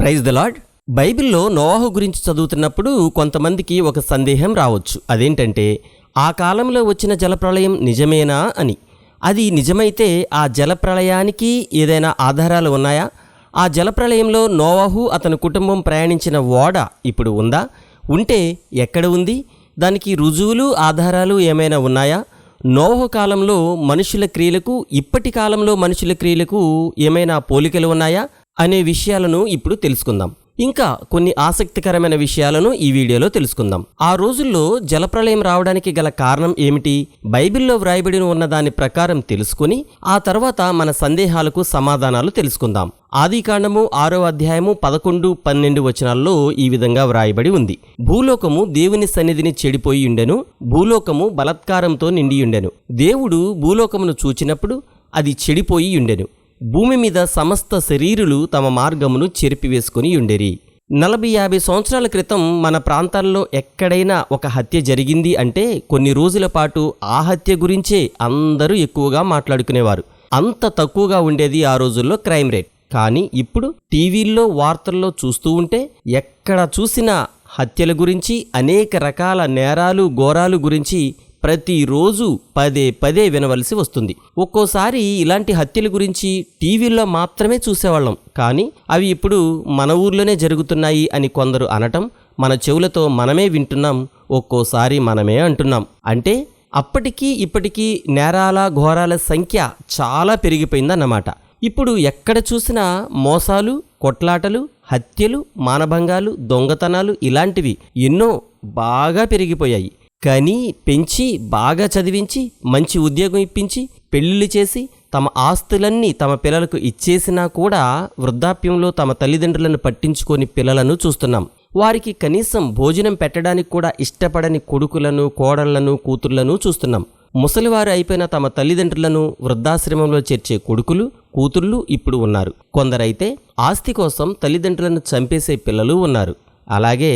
Praise the lord బైబిల్లో నోవాహు గురించి చదువుతున్నప్పుడు కొంతమందికి ఒక సందేహం రావచ్చు. అదేంటంటే ఆ కాలంలో వచ్చిన జలప్రళయం నిజమేనా అని. అది నిజమైతే ఆ జలప్రళయానికి ఏదైనా ఆధారాలు ఉన్నాయా? ఆ జలప్రళయంలో నోవాహు అతని కుటుంబం ప్రయాణించిన ఓడ ఇప్పుడు ఉందా? ఉంటే ఎక్కడ ఉంది? దానికి రుజువులు ఆధారాలు ఏమైనా ఉన్నాయా? నోవహు కాలంలో మనుషుల క్రియలకు ఇప్పటి కాలంలో మనుషుల క్రియలకు ఏమైనా పోలికలు ఉన్నాయా? అనే విషయాలను ఇప్పుడు తెలుసుకుందాం. ఇంకా కొన్ని ఆసక్తికరమైన విషయాలను ఈ వీడియోలో తెలుసుకుందాం. ఆ రోజుల్లో జలప్రళయం రావడానికి గల కారణం ఏమిటి? బైబిల్లో వ్రాయబడి ఉన్న దాని ప్రకారం తెలుసుకుని ఆ తర్వాత మన సందేహాలకు సమాధానాలు తెలుసుకుందాం. ఆదికాండము ఆరో అధ్యాయము పదకొండు పన్నెండు వచనాల్లో ఈ విధంగా వ్రాయబడి ఉంది. భూలోకము దేవుని సన్నిధిని చెడిపోయి ఉండెను భూలోకము బలత్కారంతో నిండియుండెను దేవుడు భూలోకమును చూచినప్పుడు అది చెడిపోయి ఉండెను. భూమి మీద సమస్త శరీరులు తమ మార్గమును చెరిపివేసుకుని ఉండేరి. నలభై యాభై సంవత్సరాల క్రితం మన ప్రాంతాల్లో ఎక్కడైనా ఒక హత్య జరిగింది అంటే కొన్ని రోజుల పాటు ఆ హత్య గురించే అందరూ ఎక్కువగా మాట్లాడుకునేవారు. అంత తక్కువగా ఉండేది ఆ రోజుల్లో క్రైమ్ రేట్. కానీ ఇప్పుడు టీవీల్లో వార్తల్లో చూస్తూ ఉంటే ఎక్కడ చూసినా హత్యల గురించి అనేక రకాల నేరాలు ఘోరాలు గురించి ప్రతిరోజు పదే పదే వినవలసి వస్తుంది. ఒక్కోసారి ఇలాంటి హత్యల గురించి టీవీల్లో మాత్రమే చూసేవాళ్ళం. కానీ అవి ఇప్పుడు మన ఊర్లోనే జరుగుతున్నాయి అని కొందరు అనటం మన చెవులతో మనమే వింటున్నాం ఒక్కోసారి మనమే అంటున్నాం. అంటే అప్పటికీ ఇప్పటికీ నేరాల ఘోరాల సంఖ్య చాలా పెరిగిపోయిందన్నమాట. ఇప్పుడు ఎక్కడ చూసినా మోసాలు కొట్లాటలు హత్యలు మానభంగాలు దొంగతనాలు ఇలాంటివి ఎన్నో బాగా పెరిగిపోయాయి. కని పెంచి బాగా చదివించి మంచి ఉద్యోగం ఇప్పించి పెళ్ళిళ్ళు చేసి తమ ఆస్తులన్నీ తమ పిల్లలకు ఇచ్చేసినా కూడా వృద్ధాప్యంలో తమ తల్లిదండ్రులను పట్టించుకొని పిల్లలను చూస్తున్నాం. వారికి కనీసం భోజనం పెట్టడానికి కూడా ఇష్టపడని కొడుకులను కోడళ్ళను కూతుర్లను చూస్తున్నాం. ముసలివారు అయిపోయిన తమ తల్లిదండ్రులను వృద్ధాశ్రమంలో చేర్చే కొడుకులు కూతుర్లు ఇప్పుడు ఉన్నారు. కొందరైతే ఆస్తి కోసం తల్లిదండ్రులను చంపేసే పిల్లలు ఉన్నారు. అలాగే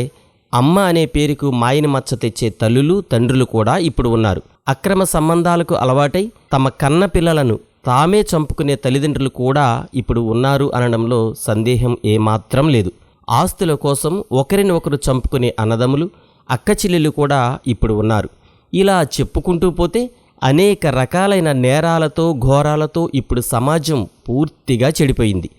అమ్మ అనే పేరుకు మాయని మచ్చ తెచ్చే తల్లులు తండ్రులు కూడా ఇప్పుడు ఉన్నారు. అక్రమ సంబంధాలకు అలవాటై తమ కన్న పిల్లలను తామే చంపుకునే తల్లిదండ్రులు కూడా ఇప్పుడు ఉన్నారు అనడంలో సందేహం ఏమాత్రం లేదు. ఆస్తుల కోసం ఒకరిని ఒకరు చంపుకునే అన్నదమ్ములు అక్కచెల్లెలు కూడా ఇప్పుడు ఉన్నారు. ఇలా చెప్పుకుంటూ పోతే అనేక రకాలైన నేరాలతో ఘోరాలతో ఇప్పుడు సమాజం పూర్తిగా చెడిపోయింది.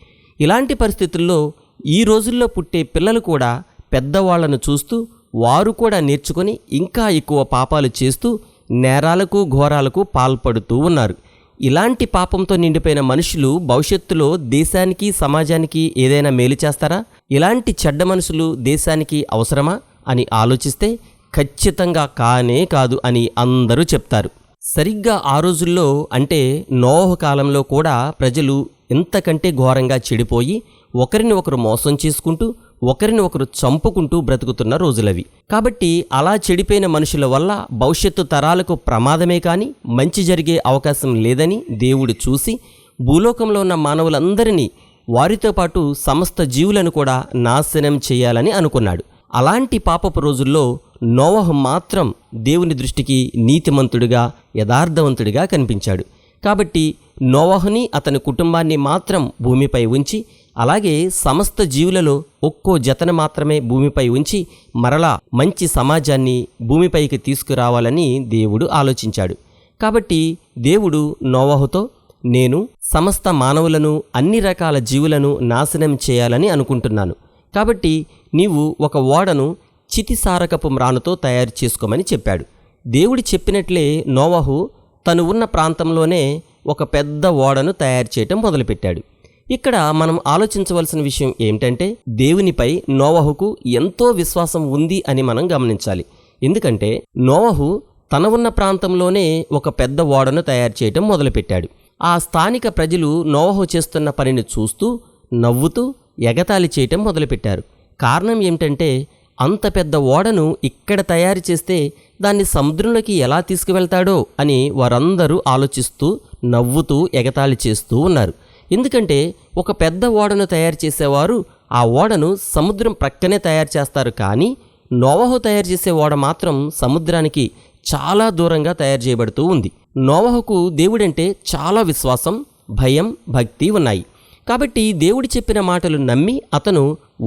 ఇలాంటి పరిస్థితుల్లో ఈ రోజుల్లో పుట్టే పిల్లలు కూడా పెద్దవాళ్ళను చూస్తూ వారు కూడా నేర్చుకొని ఇంకా ఎక్కువ పాపాలు చేస్తూ నేరాలకు ఘోరాలకు పాల్పడుతూ ఉన్నారు. ఇలాంటి పాపంతో నిండిపోయిన మనుషులు భవిష్యత్తులో దేశానికి సమాజానికి ఏదైనా మేలు చేస్తారా? ఇలాంటి చెడ్డ మనుషులు దేశానికి అవసరమా? అని ఆలోచిస్తే ఖచ్చితంగా కానే కాదు అని అందరూ చెప్తారు. సరిగ్గా ఆ రోజుల్లో అంటే నోహ కాలంలో కూడా ప్రజలు ఇంతకంటే ఘోరంగా చెడిపోయి ఒకరిని ఒకరు మోసం చేసుకుంటూ ఒకరిని ఒకరు చంపుకుంటూ బ్రతుకుతున్న రోజులవి. కాబట్టి అలా చెడిపోయిన మనుషుల వల్ల భవిష్యత్తు తరాలకు ప్రమాదమే కానీ మంచి జరిగే అవకాశం లేదని దేవుడు చూసి భూలోకంలో ఉన్న మానవులందరినీ వారితో పాటు సమస్త జీవులను కూడా నాశనం చేయాలని అనుకున్నాడు. అలాంటి పాపపు రోజుల్లో నోవహ్ మాత్రం దేవుని దృష్టికి నీతిమంతుడిగా యథార్థవంతుడిగా కనిపించాడు. కాబట్టి నోవహుని అతని కుటుంబాన్ని మాత్రం భూమిపై ఉంచి అలాగే సమస్త జీవులలో ఒక్కో జతను మాత్రమే భూమిపై ఉంచి మరలా మంచి సమాజాన్ని భూమిపైకి తీసుకురావాలని దేవుడు ఆలోచించాడు. కాబట్టి దేవుడు నోవహుతో నేను సమస్త మానవులను అన్ని రకాల జీవులను నాశనం చేయాలని అనుకుంటున్నాను. కాబట్టి నీవు ఒక ఓడను చితిసారకపు మ్రానుతో తయారు చేసుకోమని చెప్పాడు. దేవుడు చెప్పినట్లే నోవహు తను ఉన్న ప్రాంతంలోనే ఒక పెద్ద ఓడను తయారు చేయటం మొదలుపెట్టాడు. ఇక్కడ మనం ఆలోచించవలసిన విషయం ఏమిటంటే దేవునిపై నోవహుకు ఎంతో విశ్వాసం ఉంది అని మనం గమనించాలి. ఎందుకంటే నోవహు తన ఉన్న ప్రాంతంలోనే ఒక పెద్ద ఓడను తయారు చేయటం మొదలుపెట్టాడు. ఆ స్థానిక ప్రజలు నోవహు చేస్తున్న పనిని చూస్తూ నవ్వుతూ ఎగతాళి చేయటం మొదలుపెట్టారు. కారణం ఏమిటంటే అంత పెద్ద ఓడను ఇక్కడ తయారు చేస్తే దాన్ని సముద్రంలోకి ఎలా తీసుకువెళ్తాడో అని వారందరూ ఆలోచిస్తూ నవ్వుతూ ఎగతాళి చేస్తూ ఉన్నారు. ఎందుకంటే ఒక పెద్ద ఓడను తయారు చేసేవారు ఆ ఓడను సముద్రం ప్రక్కనే తయారు చేస్తారు కానీ నోవహు తయారు చేసే ఓడ మాత్రం సముద్రానికి చాలా దూరంగా తయారు చేయబడుతూ ఉంది. నోవహుకు దేవుడంటే చాలా విశ్వాసం భయం భక్తి ఉన్నాయి. కాబట్టి దేవుడు చెప్పిన మాటలు నమ్మి అతను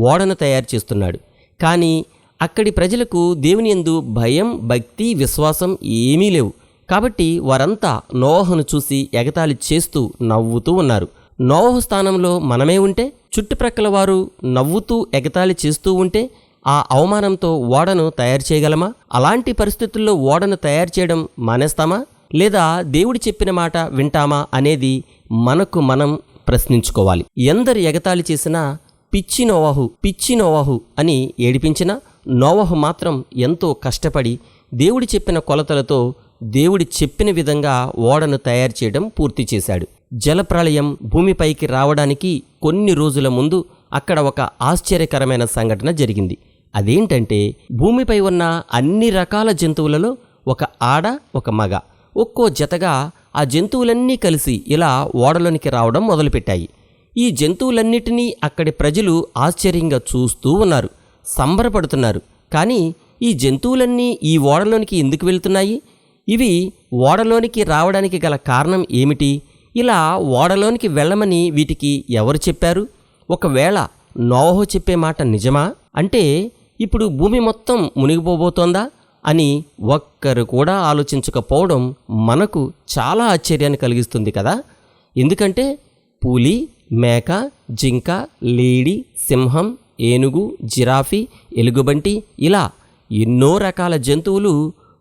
ఓడను తయారు చేస్తున్నాడు. కానీ అక్కడి ప్రజలకు దేవుని యందు భయం భక్తి విశ్వాసం ఏమీ లేవు. కాబట్టి వారంతా నోవహును చూసి ఎగతాళి చేస్తూ నవ్వుతూ ఉన్నారు. నోవహు స్థానంలో మనమే ఉంటే చుట్టుప్రక్కల వారు నవ్వుతూ ఎగతాళి చేస్తూ ఉంటే ఆ అవమానంతో ఓడను తయారు చేయగలమా? అలాంటి పరిస్థితుల్లో ఓడను తయారు చేయడం మానేస్తామా? లేదా దేవుడు చెప్పిన మాట వింటామా అనేది మనకు మనం ప్రశ్నించుకోవాలి. ఎందరు ఎగతాళి చేసినా పిచ్చి నోవాహు పిచ్చి నోవాహు అని ఏడిపించినా నోవహు మాత్రం ఎంతో కష్టపడి దేవుడు చెప్పిన కొలతలతో దేవుడి చెప్పిన విధంగా ఓడను తయారు చేయడం పూర్తి చేశాడు. జలప్రళయం భూమిపైకి రావడానికి కొన్ని రోజుల ముందు అక్కడ ఒక ఆశ్చర్యకరమైన సంఘటన జరిగింది. అదేంటంటే భూమిపై ఉన్న అన్ని రకాల జంతువులలో ఒక ఆడ ఒక మగ. ఒక్కో జతగా ఆ జంతువులన్నీ కలిసి ఇలా ఓడలోనికి రావడం మొదలుపెట్టాయి. ఈ జంతువులన్నిటినీ అక్కడి ప్రజలు ఆశ్చర్యంగా చూస్తూ ఉన్నారు సంబరపడుతున్నారు. కానీ ఈ జంతువులన్నీ ఈ ఓడలోనికి ఎందుకు వెళ్తున్నాయి? ఇవి ఓడలోనికి రావడానికి గల కారణం ఏమిటి? ఇలా ఓడలోనికి వెళ్ళమని వీటికి ఎవరు చెప్పారు? ఒకవేళ నోవహు చెప్పే మాట నిజమా? అంటే ఇప్పుడు భూమి మొత్తం మునిగిపోబోతోందా? అని ఒక్కరు కూడా ఆలోచించకపోవడం మనకు చాలా ఆశ్చర్యాన్ని కలిగిస్తుంది కదా. ఎందుకంటే పులి మేక జింక లేడి సింహం ఏనుగు జిరాఫీ ఎలుగుబంటి ఇలా ఎన్నో రకాల జంతువులు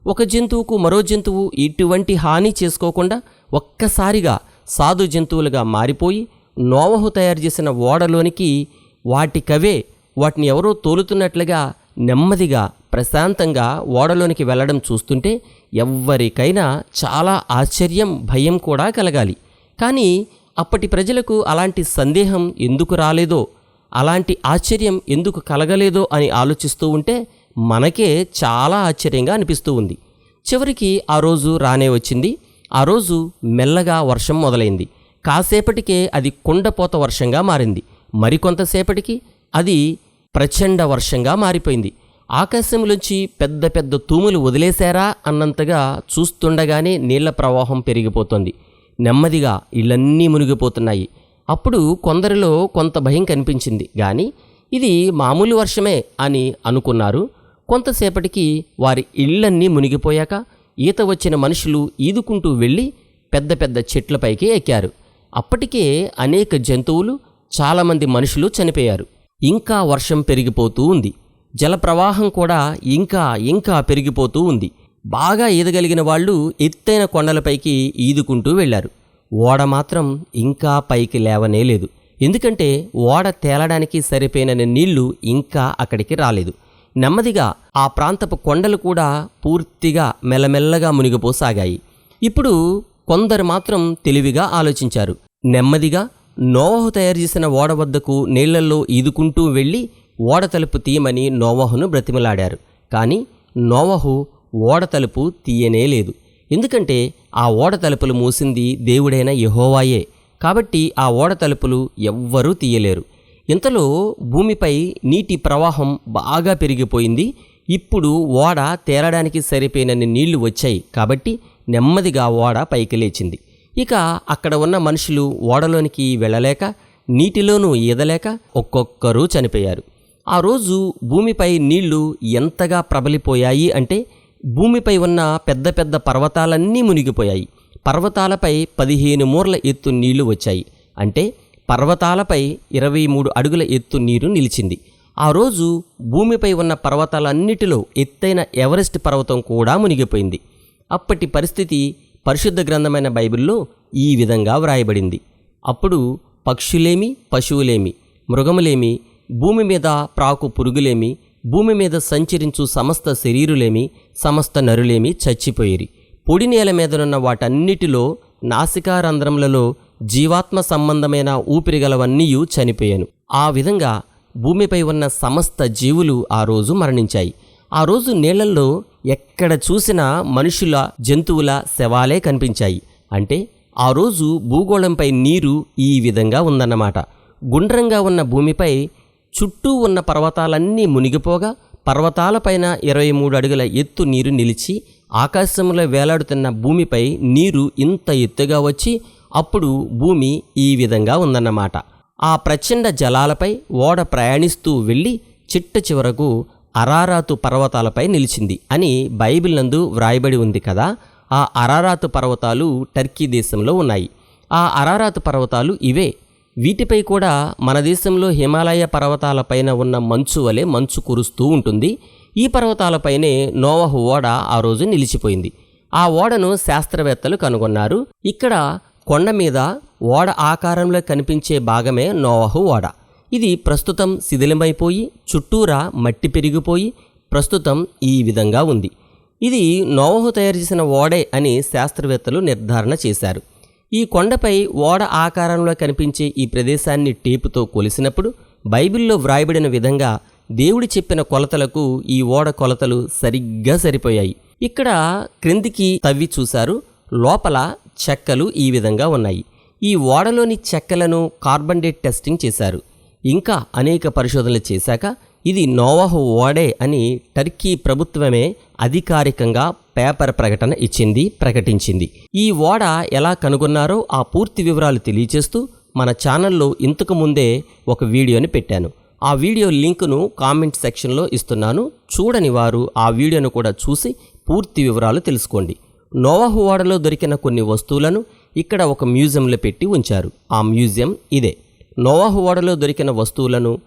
ఒక జంతువుకు మరో జంతువు ఇటువంటి హాని చేసుకోకుండా ఒక్కసారిగా సాధు జంతువులుగా మారిపోయి నోవహు తయారు చేసిన ఓడలోనికి వాటికవే వాటిని ఎవరో తోలుతున్నట్లుగా నెమ్మదిగా ప్రశాంతంగా ఓడలోనికి వెళ్ళడం చూస్తుంటే ఎవ్వరికైనా చాలా ఆశ్చర్యం భయం కూడా కలగాలి. కానీ అప్పటి ప్రజలకు అలాంటి సందేహం ఎందుకు రాలేదో అలాంటి ఆశ్చర్యం ఎందుకు కలగలేదో అని ఆలోచిస్తూ ఉంటే మనకే చాలా ఆశ్చర్యంగా అనిపిస్తూ ఉంది. చివరికి ఆ రోజు రానే వచ్చింది. ఆ రోజు మెల్లగా వర్షం మొదలైంది. కాసేపటికే అది కుండపోత వర్షంగా మారింది. మరికొంతసేపటికి అది ప్రచండ వర్షంగా మారిపోయింది. ఆకాశంలోంచి పెద్ద పెద్ద తూములు వదిలేశారా అన్నంతగా చూస్తుండగానే నీళ్ళ ప్రవాహం పెరిగిపోతోంది. నెమ్మదిగా ఇళ్ళన్నీ మునిగిపోతున్నాయి. అప్పుడు కొందరిలో కొంత భయం కనిపించింది. కానీ ఇది మామూలు వర్షమే అని అనుకున్నారు. కొంతసేపటికి వారి ఇళ్ళన్నీ మునిగిపోయాక ఈత వచ్చిన మనుషులు ఈదుకుంటూ వెళ్ళి పెద్ద పెద్ద చెట్లపైకి ఎక్కారు. అప్పటికే అనేక జంతువులు చాలామంది మనుషులు చనిపోయారు. ఇంకా వర్షం పెరిగిపోతూ ఉంది. జలప్రవాహం కూడా ఇంకా ఇంకా పెరిగిపోతూ ఉంది. బాగా ఈదగలిగిన వాళ్ళు ఎత్తైన కొండలపైకి ఈదుకుంటూ వెళ్ళారు. ఓడ మాత్రం ఇంకా పైకి లేవనే లేదు ఎందుకంటే ఓడ తేలడానికి సరిపోయిన నీళ్ళు ఇంకా అక్కడికి రాలేదు. నెమ్మదిగా ఆ ప్రాంతపు కొండలు కూడా పూర్తిగా మెల్లమెల్లగా మునిగిపోసాగాయి. ఇప్పుడు కొందరు మాత్రం తెలివిగా ఆలోచించారు. నెమ్మదిగా నోవహు తయారు చేసిన ఓడ వద్దకు నీళ్ళల్లో ఈదుకుంటూ వెళ్ళి ఓడ తలుపు తీయమని నోవహును బ్రతిమలాడారు. కానీ నోవహు ఓడ తలుపు తీయనే లేదు. ఎందుకంటే ఆ ఓడ తలుపులు మూసింది దేవుడైన యహోవాయే. కాబట్టి ఆ ఓడ తలుపులు ఎవ్వరూ తీయలేరు. ఇంతలో భూమిపై నీటి ప్రవాహం బాగా పెరిగిపోయింది. ఇప్పుడు ఓడ తేలడానికి సరిపోయినన్ని నీళ్ళు వచ్చాయి. కాబట్టి నెమ్మదిగా ఓడ పైకి లేచింది. ఇక అక్కడ ఉన్న మనుషులు ఓడలోనికి వెళ్ళలేక నీటిలోనూ ఈదలేక ఒక్కొక్కరు చనిపోయారు. ఆ రోజు భూమిపై నీళ్ళు ఎంతగా ప్రబలిపోయాయి అంటే భూమిపై ఉన్న పెద్ద పెద్ద పర్వతాలన్నీ మునిగిపోయాయి. పర్వతాలపై పదిహేను మూర్ల ఎత్తు నీళ్ళు వచ్చాయి. అంటే పర్వతాలపై ఇరవై మూడు అడుగుల ఎత్తు నీరు నిలిచింది. ఆ రోజు భూమిపై ఉన్న పర్వతాలన్నిటిలో ఎత్తైన ఎవరెస్ట్ పర్వతం కూడా మునిగిపోయింది. అప్పటి పరిస్థితి పరిశుద్ధ గ్రంథమైన బైబిల్లో ఈ విధంగా వ్రాయబడింది. అప్పుడు పక్షులేమి పశువులేమి మృగములేమి భూమి మీద ప్రాకు పురుగులేమి భూమి మీద సంచరించు సమస్త శరీరులేమి సమస్త నరులేమి చచ్చిపోయిరి. పొడి నేల మీదనున్న వాటన్నిటిలో నాసికారంధ్రములలో జీవాత్మ సంబంధమైన ఊపిరిగలవన్నీయు చనిపోయాను. ఆ విధంగా భూమిపై ఉన్న సమస్త జీవులు ఆ రోజు మరణించాయి. ఆ రోజు నీళ్ళలో ఎక్కడ చూసినా మనుషుల జంతువుల శవాలే కనిపించాయి. అంటే ఆ రోజు భూగోళంపై నీరు ఈ విధంగా ఉందన్నమాట. గుండ్రంగా ఉన్న భూమిపై చుట్టూ ఉన్న పర్వతాలన్నీ మునిగిపోగా పర్వతాలపైన ఇరవై మూడు అడుగుల ఎత్తు నీరు నిలిచి ఆకాశంలో వేలాడుతున్న భూమిపై నీరు ఇంత ఎత్తుగా వచ్చి అప్పుడు భూమి ఈ విధంగా ఉందన్నమాట. ఆ ప్రచండ జలాలపై ఓడ ప్రయాణిస్తూ వెళ్ళి చిట్ట చివరకు అరారాతు పర్వతాలపై నిలిచింది అని బైబిల్ నందు వ్రాయబడి ఉంది కదా. ఆ అరారాతు పర్వతాలు టర్కీ దేశంలో ఉన్నాయి. ఆ అరారాతు పర్వతాలు ఇవే. వీటిపై కూడా మన దేశంలో హిమాలయ పర్వతాలపైన ఉన్న మంచు వలె మంచు కురుస్తూ ఉంటుంది. ఈ పర్వతాలపైనే నోవహు ఓడ ఆ రోజు నిలిచిపోయింది. ఆ ఓడను శాస్త్రవేత్తలు కనుగొన్నారు. ఇక్కడ కొండ మీద ఓడ ఆకారంలో కనిపించే భాగమే నోవహు ఓడ. ఇది ప్రస్తుతం శిథిలమైపోయి చుట్టూరా మట్టి పెరిగిపోయి ప్రస్తుతం ఈ విధంగా ఉంది. ఇది నోవహు తయారు చేసిన ఓడే అని శాస్త్రవేత్తలు నిర్ధారణ చేశారు. ఈ కొండపై ఓడ ఆకారంలో కనిపించే ఈ ప్రదేశాన్ని టేపుతో కొలిసినప్పుడు బైబిల్లో వ్రాయబడిన విధంగా దేవుడు చెప్పిన కొలతలకు ఈ ఓడ కొలతలు సరిగ్గా సరిపోయాయి. ఇక్కడ క్రిందికి తవ్వి చూశారు లోపల చెక్కలు ఈ విధంగా ఉన్నాయి. ఈ ఓడలోని చెక్కలను కార్బన్ డేట్ టెస్టింగ్ చేశారు. ఇంకా అనేక పరిశోధనలు చేశాక ఇది నోవాహో ఓడే అని టర్కీ ప్రభుత్వమే అధికారికంగా పేపర్ ప్రకటన ఇచ్చింది ప్రకటించింది. ఈ ఓడ ఎలా కనుగొన్నారో ఆ పూర్తి వివరాలు తెలియచేస్తూ మన ఛానల్లో ఇంతకు ముందే ఒక వీడియోని పెట్టాను. ఆ వీడియో లింకును కామెంట్ సెక్షన్లో ఇస్తున్నాను. చూడని వారు ఆ వీడియోను కూడా చూసి పూర్తి వివరాలు తెలుసుకోండి. నోవాహు ఓడలో దొరికిన కొన్ని వస్తువులను ఇక్కడ ఒక మ్యూజియంలో పెట్టి ఉంచారు. ఆ మ్యూజియం ఇదే. నోవాహు ఓడలో దొరికిన వస్తువులను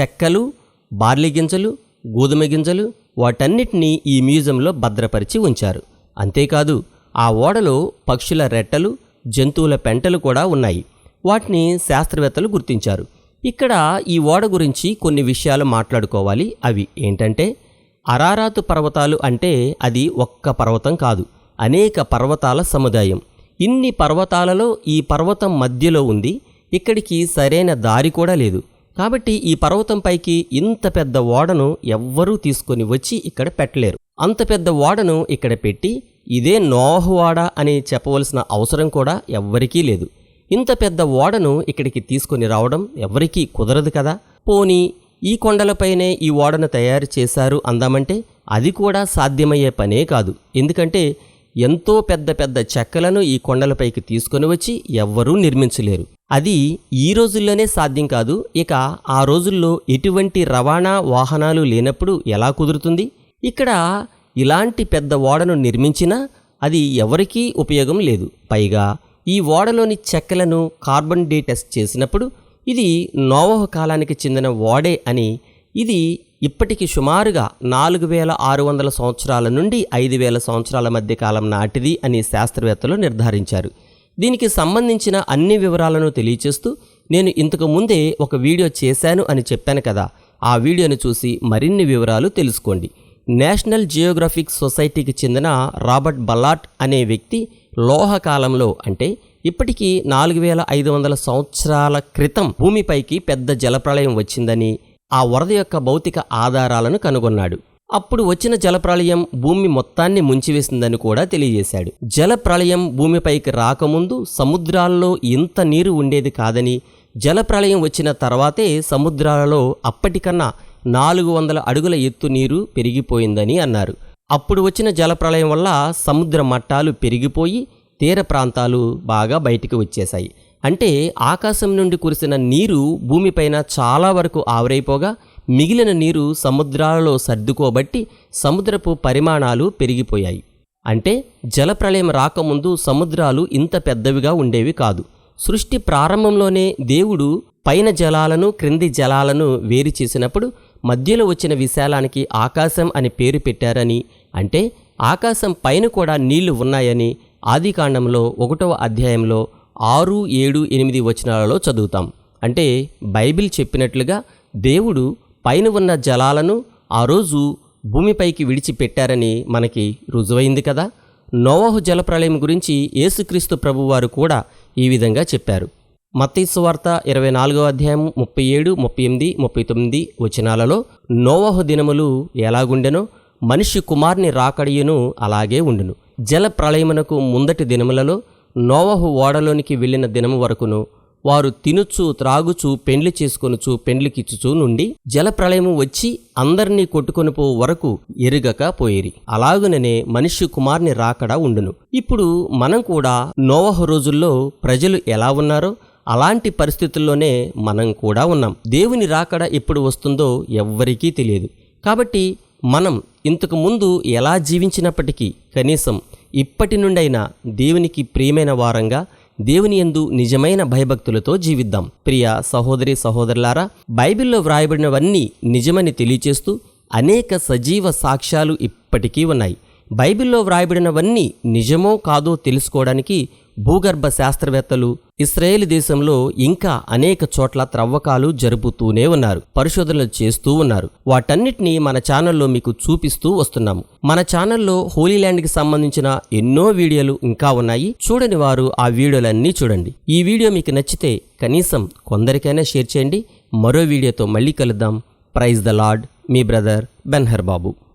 చెక్కలు బార్లీ గింజలు గోధుమ గింజలు వాటన్నిటినీ ఈ మ్యూజియంలో భద్రపరిచి ఉంచారు. అంతేకాదు ఆ ఓడలో పక్షుల రెట్టలు జంతువుల పెంటలు కూడా ఉన్నాయి. వాటిని శాస్త్రవేత్తలు గుర్తించారు. ఇక్కడ ఈ ఓడ గురించి కొన్ని విషయాలు మాట్లాడుకోవాలి. అవి ఏంటంటే అరారాతు పర్వతాలు అంటే అది ఒక్క పర్వతం కాదు. అనేక పర్వతాల సముదాయం. ఇన్ని పర్వతాలలో ఈ పర్వతం మధ్యలో ఉంది. ఇక్కడికి సరైన దారి కూడా లేదు. కాబట్టి ఈ పర్వతం పైకి ఇంత పెద్ద ఓడను ఎవ్వరూ తీసుకొని వచ్చి ఇక్కడ పెట్టలేరు. అంత పెద్ద ఓడను ఇక్కడ పెట్టి ఇదే నోహు ఓడ అని చెప్పవలసిన అవసరం కూడా ఎవ్వరికీ లేదు. ఇంత పెద్ద ఓడను ఇక్కడికి తీసుకొని రావడం ఎవరికీ కుదరదు కదా. పోనీ ఈ కొండలపైనే ఈ ఓడను తయారు చేశారు అందామంటే అది కూడా సాధ్యమయ్యే పనే కాదు. ఎందుకంటే ఎంతో పెద్ద పెద్ద చెక్కలను ఈ కొండలపైకి తీసుకొని వచ్చి ఎవ్వరూ నిర్మించలేరు. అది ఈ రోజుల్లోనే సాధ్యం కాదు. ఇక ఆ రోజుల్లో ఎటువంటి రవాణా వాహనాలు లేనప్పుడు ఎలా కుదురుతుంది? ఇక్కడ ఇలాంటి పెద్ద ఓడను నిర్మించినా అది ఎవరికీ ఉపయోగం లేదు. పైగా ఈ ఓడలోని చెక్కలను కార్బన్ డే టెస్ట్ చేసినప్పుడు ఇది నోవహ కాలానికి చెందిన ఓడే అని ఇది ఇప్పటికి సుమారుగా నాలుగు వేల ఆరు వందల సంవత్సరాల నుండి ఐదు వేల సంవత్సరాల మధ్య కాలం నాటిది అని శాస్త్రవేత్తలు నిర్ధారించారు. దీనికి సంబంధించిన అన్ని వివరాలను తెలియచేస్తూ నేను ఇంతకు ముందే ఒక వీడియో చేశాను అని చెప్పాను కదా ఆ వీడియోను చూసి మరిన్ని వివరాలు తెలుసుకోండి. నేషనల్ జియోగ్రఫిక్ సొసైటీకి చెందిన రాబర్ట్ బలాట్ అనే వ్యక్తి లోహ కాలంలో అంటే ఇప్పటికీ నాలుగు వేల ఐదు వందల సంవత్సరాల క్రితం భూమిపైకి పెద్ద జలప్రళయం వచ్చిందని ఆ వరద యొక్క భౌతిక ఆధారాలను కనుగొన్నాడు. అప్పుడు వచ్చిన జలప్రళయం భూమి మొత్తాన్ని ముంచివేసిందని కూడా తెలియజేశాడు. జలప్రళయం భూమిపైకి రాకముందు సముద్రాల్లో ఇంత నీరు ఉండేది కాదని జలప్రళయం వచ్చిన తర్వాతే సముద్రాలలో అప్పటికన్నా నాలుగు వందల అడుగుల ఎత్తు నీరు పెరిగిపోయిందని అన్నారు. అప్పుడు వచ్చిన జలప్రళయం వల్ల సముద్ర మట్టాలు పెరిగిపోయి తీర ప్రాంతాలు బాగా బయటికి వచ్చేశాయి. అంటే ఆకాశం నుండి కురిసిన నీరు భూమిపైన చాలా వరకు ఆవిరైపోగా మిగిలిన నీరు సముద్రాలలో సర్దుకోబట్టి సముద్రపు పరిమాణాలు పెరిగిపోయాయి. అంటే జలప్రళయం రాకముందు సముద్రాలు ఇంత పెద్దవిగా ఉండేవి కాదు. సృష్టి ప్రారంభంలోనే దేవుడు పైన జలాలను క్రింది జలాలను వేరు చేసినప్పుడు మధ్యలో వచ్చిన విశాలానికి ఆకాశం అని పేరు పెట్టారని అంటే ఆకాశం పైన కూడా నీళ్ళు ఉన్నాయని ఆదికాండంలో ఒకటవ అధ్యాయంలో ఆరు ఏడు ఎనిమిది వచనాలలో చదువుతాం. అంటే బైబిల్ చెప్పినట్లుగా దేవుడు పైన ఉన్న జలాలను ఆ రోజు భూమిపైకి విడిచిపెట్టారని మనకి రుజువైంది కదా. నోవహు జలప్రలయం గురించి యేసుక్రీస్తు ప్రభువారు కూడా ఈ విధంగా చెప్పారు. మత్తీసువార్త వార్త ఇరవై నాలుగో అధ్యాయం ముప్పై ఏడు ముప్పై ఎనిమిది ముప్పై తొమ్మిది వచనాలలో నోవహు దినములు ఎలాగుండెనో మనిషి కుమార్ని రాకడియును అలాగే ఉండును. జల ప్రళయమునకు ముందటి దినములలో నోవహు ఓడలోనికి వెళ్ళిన దినము వరకును వారు తినుచు త్రాగుచు పెండ్లి చేసుకొనుచు పెండ్లికిచ్చుచు నుండి జలప్రళయము వచ్చి అందరినీ కొట్టుకొని పో వరకు ఎరుగక పోయిరి. అలాగుననే మనిషి కుమార్ని రాకడా ఉండును. ఇప్పుడు మనం కూడా నోవహు రోజుల్లో ప్రజలు ఎలా ఉన్నారో అలాంటి పరిస్థితుల్లోనే మనం కూడా ఉన్నాం. దేవుని రాకడ ఎప్పుడు వస్తుందో ఎవ్వరికీ తెలియదు. కాబట్టి మనం ఇంతకు ముందు ఎలా జీవించినప్పటికీ కనీసం ఇప్పటి నుండైనా దేవునికి ప్రియమైన వారంగా దేవుని యందు నిజమైన భయభక్తులతో జీవిద్దాం. ప్రియ సహోదరి సహోదరులారా బైబిల్లో వ్రాయబడినవన్నీ నిజమని తెలియచేస్తూ అనేక సజీవ సాక్ష్యాలు ఇప్పటికీ ఉన్నాయి. బైబిల్లో వ్రాయబడినవన్నీ నిజమో కాదో తెలుసుకోవడానికి భూగర్భ శాస్త్రవేత్తలు ఇస్రాయేల్ దేశంలో ఇంకా అనేక చోట్ల త్రవ్వకాలు జరుపుతూనే ఉన్నారు పరిశోధనలు చేస్తూ ఉన్నారు. వాటన్నిటినీ మన ఛానల్లో మీకు చూపిస్తూ వస్తున్నాము. మన ఛానల్లో హోలీ ల్యాండ్కి సంబంధించిన ఎన్నో వీడియోలు ఇంకా ఉన్నాయి. చూడని వారు ఆ వీడియోలన్నీ చూడండి. ఈ వీడియో మీకు నచ్చితే కనీసం కొందరికైనా షేర్ చేయండి. మరో వీడియోతో మళ్ళీ కలుద్దాం. ప్రైజ్ ద లార్డ్ మీ బ్రదర్ బెన్హర్ బాబు